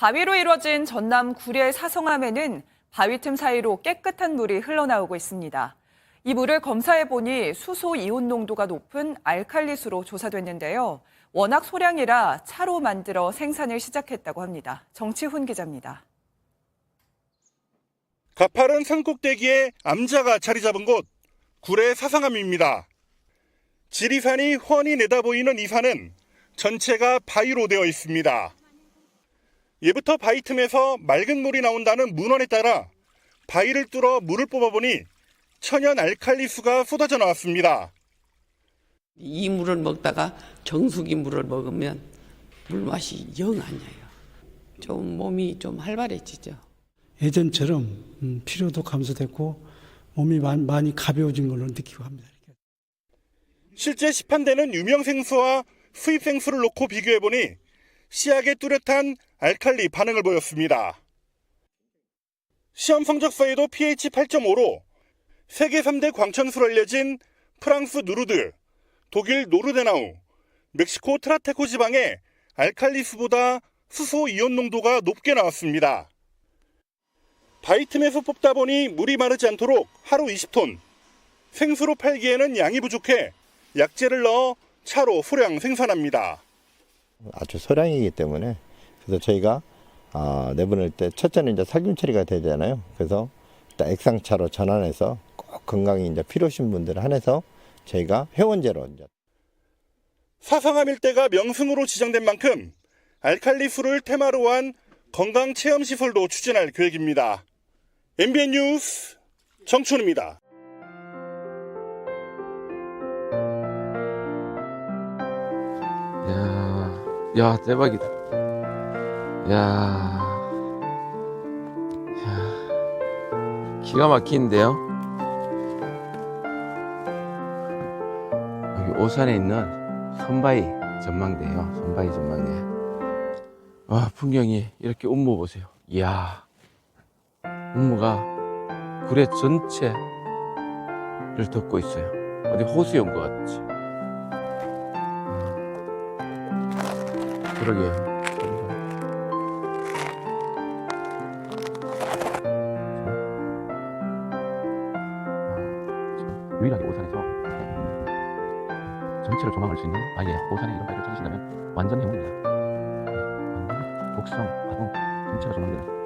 바위로 이뤄진 전남 구례 사성암에는 바위 틈 사이로 깨끗한 물이 흘러나오고 있습니다. 이 물을 검사해 보니 수소 이온 농도가 높은 알칼리수로 조사됐는데요. 워낙 소량이라 차로 만들어 생산을 시작했다고 합니다. 정치훈 기자입니다. 가파른 산꼭대기에 암자가 자리 잡은 곳 구례 사상암입니다. 지리산이 훤히 내다보이는 이 산은 전체가 바위로 되어 있습니다. 예부터 바위 틈에서 맑은 물이 나온다는 문헌에 따라 바위를 뚫어 물을 뽑아보니 천연 알칼리수가 쏟아져 나왔습니다. 이 물을 먹다가 정수기 물을 먹으면 물맛이 영 아니에요. 좀 몸이 좀 활발해지죠. 예전처럼 음, 피로도 감소됐고 몸이 많이, 많이 가벼워진 걸로 느끼고 합니다. 실제 시판되는 유명 생수와 수입 생수를 놓고 비교해보니 씨약의 뚜렷한 알칼리 반응을 보였습니다. 시험 성적서에도 pH 8.5로 세계 3대 광천수로 알려진 프랑스 누르드, 독일 노르데나우, 멕시코 트라테코 지방의 알칼리수보다 수소 이온 농도가 높게 나왔습니다. 바위 틈에서 뽑다 보니 물이 마르지 않도록 하루 20톤, 생수로 팔기에는 양이 부족해 약재를 넣어 차로 소량 생산합니다. 아주 소량이기 때문에 그래서 저희가 아, 내보낼 때 첫째는 이제 살균 처리가 되잖아요. 그래서 일단 액상차로 전환해서 꼭 건강이 이제 필요하신 분들 한해서 저희가 회원제로 이제 사상암 일대가 명승으로 지정된 만큼 알칼리수를 테마로 한 건강 체험 시설도 추진할 계획입니다. MBN 뉴스 정춘입니다. 야, 야 대박이다. 야, 야, 기가 막히는데요. 여기 오산에 있는 선바위 전망대요. 선바위 전망대. 와 풍경이 이렇게 운무 보세요. 이야, 운무가 구례 전체를 덮고 있어요. 어디 호수에 온것 같지. 그러게요. 유일하게 오산에서 전체를 조망할 수 있는 아예 오산에 이런 바위를 찾으신다면 완전 행운입니다. 네, 완전 독성, 화동 전체가 조망되는